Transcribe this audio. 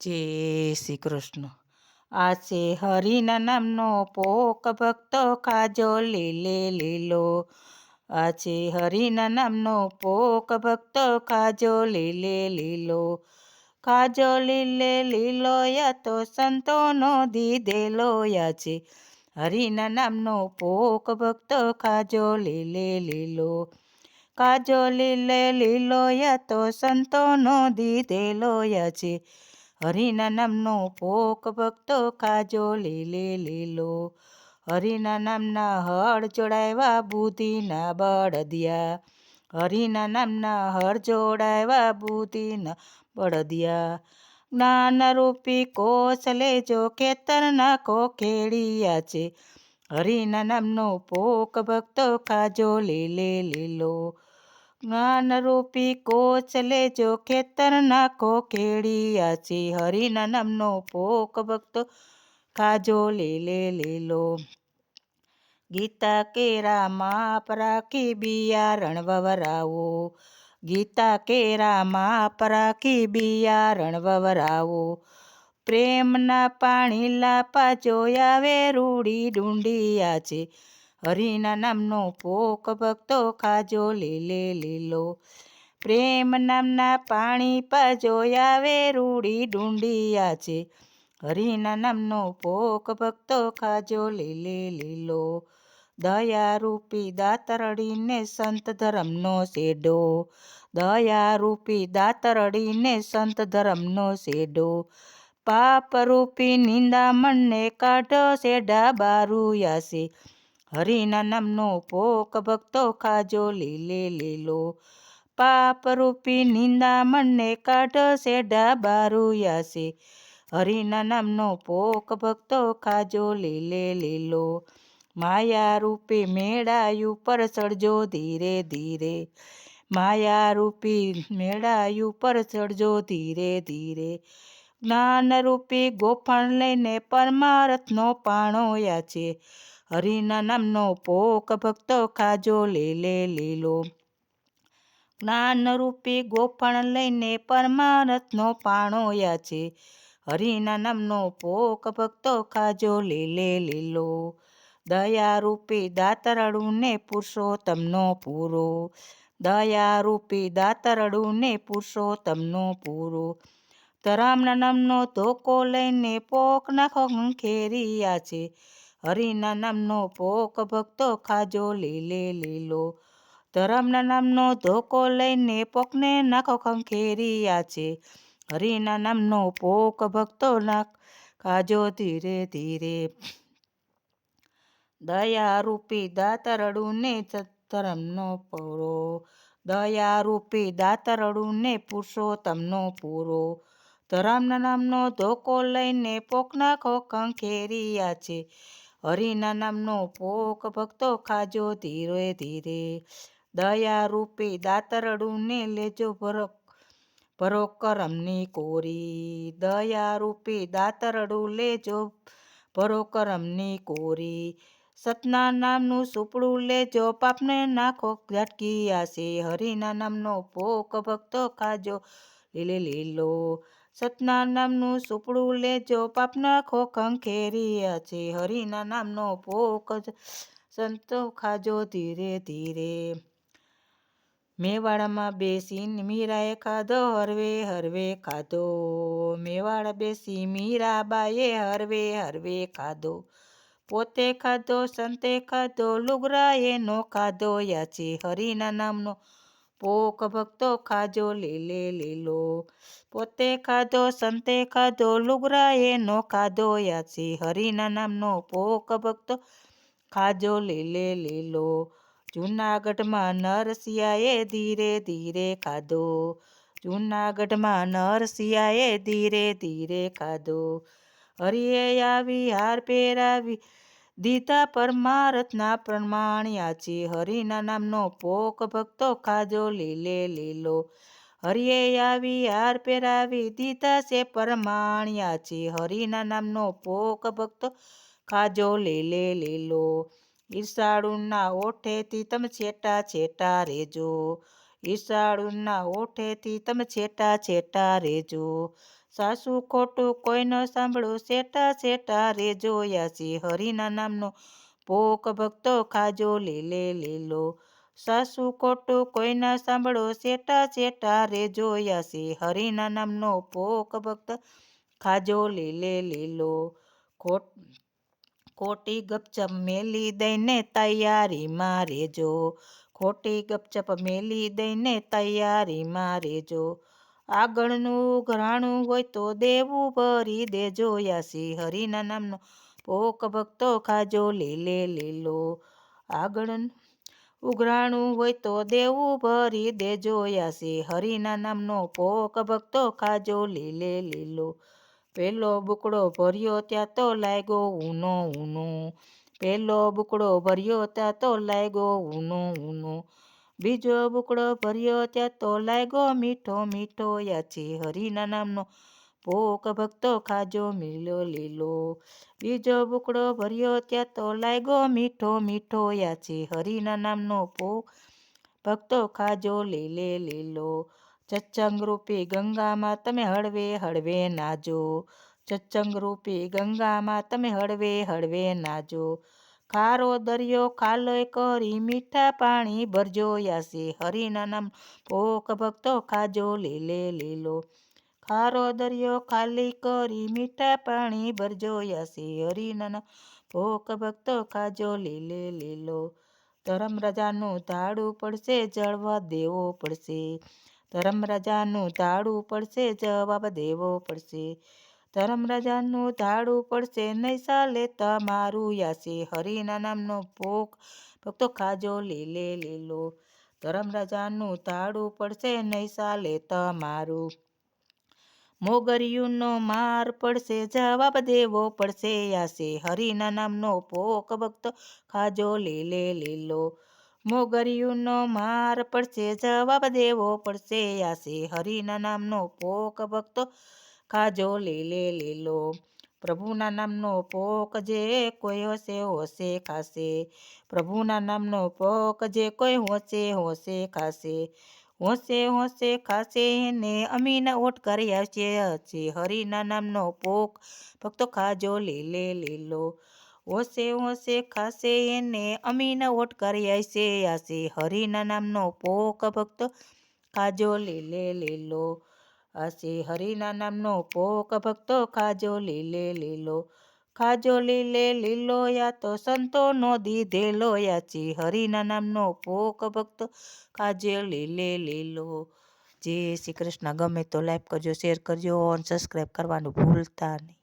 જય શ્રી કૃષ્ણ આ છે હરિના નામનો પોક ભક્ત ખાજો લીલે લીલો આ છે હરિના નામનો પોક ભક્ત ખાજો લીલે લીલો ખાજો લીલે લીલો યા તો સંતોનો દીધેલો યા છે હરિના નામનો પોક ભક્ત ખાજો લીલે લીલો કાજો લીલે લીલો યા તો સંતોનો દીધેલો યા છે હરિના નામનો પોક ભક્તો કાજો લીલે લીલો હરિના નામના હળ જોડાવ્યા બુદ્ધિના બળદિયા. હરિના નામના હળ જોડાવ્યા બુદ્ધિના બળદિયા. જ્ઞાનરૂપી કોષ લેજો ખેતરના કોખેડિયા છે. હરિના નામનો પોક ભક્તો કાજો લીલે લીલો જ્ઞાનરૂપી કોચ લેજો ખેતર નાખો ખેડિયા આચી હરિના નામનો પોક ભક્તો ખાજો લીલે લીલો ગીતા કેરા માપ રાખી બિયારણ વવરાવો. ગીતા કેરા માપ રાખી બિયારણ વવરાવો. પ્રેમના પાણી લાપા જોયા વે રૂડી ડુંડી છે હરિના નામનો પોક ભક્તો ખાજો લીલે લીલો પ્રેમ નામના પાણી પાજો આવે, રૂડી ડુંડિયા છે હરિના નામનો પોક ભક્તો ખાજો લીલે લીલો દયારૂપી દાતરડીને સંત ધર્મનો શેડો. દયારૂપી દાતરડીને સંત ધર્મનો શેડો. પાપરૂપી નિંદામણને કાઢો શેડા બારુયાસે હરિના નામનો પોક ભક્તો ખાજો લીલે લીલો. પાપરૂપી નિંદા મનને કાઢ સેડા બારુયાસે હરિના નામનો પોક ભક્તો ખાજો લીલે લીલો. માયા રૂપી મેળાયુ પર ચડજો ધીરે ધીરે. માયા રૂપી મેળાયુ પર ચડજો ધીરે ધીરે. જ્ઞાનરૂપી ગોફણ લઈને પરમારથનો પાણો યાચે. છે હરિના નામનો પોક ભક્તો ખાજો લીલે લીલો જ્ઞાનરૂપી ગોપણ લઈને પરમારથનો પાણો યા છે. હરિના નામનો પોક ભક્તો ખાજો લીલે લીલો દયારૂપી દાતરડુને પુરુષોત્તમનો પૂરો. દયારૂપી દાતરડુને પુરુષોત્તમનો પૂરો. તરામના નામનો ધોકો લઈને પોક નાખો ખેરિયા છે. હરિના નામનો પોક ભક્તો ખાજો લીલે લીલો ધરમના નામનો ધોકો લઈને પોકને નાખો ખંખેરિયા છે. હરિના નામનો પોક ભક્તો નાખ, ખાજો ધીરે ધીરે. દયારૂપી દાતરડુને ધરમનો પૂરો. દયારૂપી દાતરડુને પુરુષોત્તમનો પૂરો. ધરમના નામનો ધોકો લઈને પોક નાખો ખંખેરિયા છે. હરિના નામનો પોક ભક્તો ખાજો ધીરે ધીરે. દયા રૂપી દાતરડું ને લેજો ભરો ભરો કરમની કોરી. દયા રૂપી દાતરડું લેજો ભરો કરમની કોરી. સતના નામનું સુપડું લેજો, પાપને નાખો, ઝટકી આશે. હરિના નામનો પોક ભક્તો ખાજો, લીલે લીલો. સતના નામનું સુપડું લેજો, પાપના ખોખં ખેરિયા છે હરિના નામનો પોક સંતો ખાજો ધીરે ધીરે. મેવાડામાં બેસીને મીરાએ ખાધો, હરવે હરવે ખાધો. મેવાડા બેસી મીરાબાએ હરવે હરવે ખાધો. પોતે ખાધો, સંતે ખાધો, લુગરાએ નો ખાધો યાચી હરિના નામનો પોક ભક્તો ખાજો લીલે લીલો પોતે ખાધો, સંતે ખાધો, લુગરાએ નો ખાધો, યાસી હરિના નામનો પોક ભક્તો ખાજો લીલે લીલો જૂનાગઢમાં નરસિયાએ ધીરે ધીરે ખાધો. જૂનાગઢમાં નરસિયાએ ધીરે ધીરે ખાધો. હરિએ આવી, હાર પહેરાવી દીધા પરમારથના પ્રમાણ્યા છે હરિના નામનો પોક ભક્તો ખાજો લીલે લીલો. હરિએ આવી હાર પહેરાવી દીધા છે પરમાણ્યા છે હરિના નામનો પોક ભક્તો ખાજો લીલે લીલો. ઈર્ષાળુના ઓઠેથી તમે છેટા છેટા રેજો. ઈશાળુના ઓઠેથી તમે છેટા છેટા રેજો. સાસુ ખોટું કોઈ ન સેટા શેટા શેટા રેજો યાસી હરિના નામનો પોક ભક્તો ખાજો લીલે લીલો સાસુ ખોટું કોઈ ના સાંભળો શેટા શેટા જોયા યાસી હરિના નામનો પોક ભક્ત ખાજો લીલે લીલો ખોટ, ખોટી ગપચપ મેલી દઈને તૈયારી મારેજો ખોટી ગપચપ મેલી દઈને તૈયારી રેજો આગળનું ઘરાણું હોય તો દેવું ભરી દેજો યાસી હરિના નામનો. પોક ભક્તો ખાજો લીલે લીલો આગળ ઉઘરાણું હોય તો દેવું ભરી દેજો યાસી હરિના નામનો. પોક ભક્તો ખાજો લીલે લીલો પેલો બુકડો ભર્યો ત્યાં તો લાગ્યો ઊનો ઊનો. પેલો બુકડો ભર્યો ત્યાં તો લાગ્યો ઊનો ઊનો. બીજો બુકડો ભર્યો ત્યાં તો લાગ્યો મીઠો મીઠો યાચી હરિના નામનો. પોક ભક્તો ખાજો લીલો લીલો. બીજો બુકડો ભર્યો ત્યાં તો લાગ્યો મીઠો મીઠો યાચી હરિના નામનો પોક ભક્તો ખાજો લીલે લીલો. સત્સંગ રૂપી ગંગામાં તમે હળવે હળવે નાજો. સત્સંગ રૂપી ગંગામાં તમે હળવે હળવે નાજો. ખારો દરિયો ખાલોય કરી મીઠા પાણી ભરજો યાસી. હરિના નામ ભક્તો ખાજો લીલે લીલો. ખારો દરિયો ખાલી કરી મીઠા પાણી ભરજો યાસી. હરિના નામ ભક્તો ખાજો લીલે લીલો. ધરમ રજાનું તાળું પડશે જળવા દેવો પડશે. ધરમ રજાનું તાળું પડશે જવાબ દેવો પડશે. ધર્મરાજાનું ધાડું પડશે નહીં સાલે તમારું યાસી. હરિના નામનો ભોગ ભક્તો ખાજો લીલે લીલો. ધર્મરાજાનું ધાડું પડશે નહીં સાલે તમારું. મોગરિયુંનો માર પડશે, જવાબ દેવો પડશે યાસી. હરિના નામનો પોક ભક્તો ખાજો લીલે લીલો. મોગરિયુંનો માર પડશે, જવાબ દેવો પડશે યાસી. હરિના નામનો પોક ભક્તો ખાજો લીલે લીલો પ્રભુના નામનો પોક જે કોઈ હોશે હોશે, ખાશે. પ્રભુના નામનો પોક જે કોઈ હોશે હોશે, ખાશે. હોશે હોશે, ખાશે એને અમીના ઓટ કરી આવશે છે હરિના નામનો પોક ભક્તો ખાજો લીલે લીલો હોશે હોશે, ખાશે એને અમીના ઓટ કરી આવશે આશે હરિના નામનો પોક ભક્તો ખાજો લીલે લીલો આશે હરિના નામનો પોક ભક્તો ખાજો લીલે લીલો. ખાજો લીલે લીલો યા તો સંતોનો દીધેલો યાચી હરિના નામનો પોક ભક્તો ખાજો લીલે લીલો. જય શ્રી કૃષ્ણ. ગમે તો લાઈક કરજો, શેર કરજો અને સબસ્ક્રાઈબ કરવાનું ભૂલતા નહીં.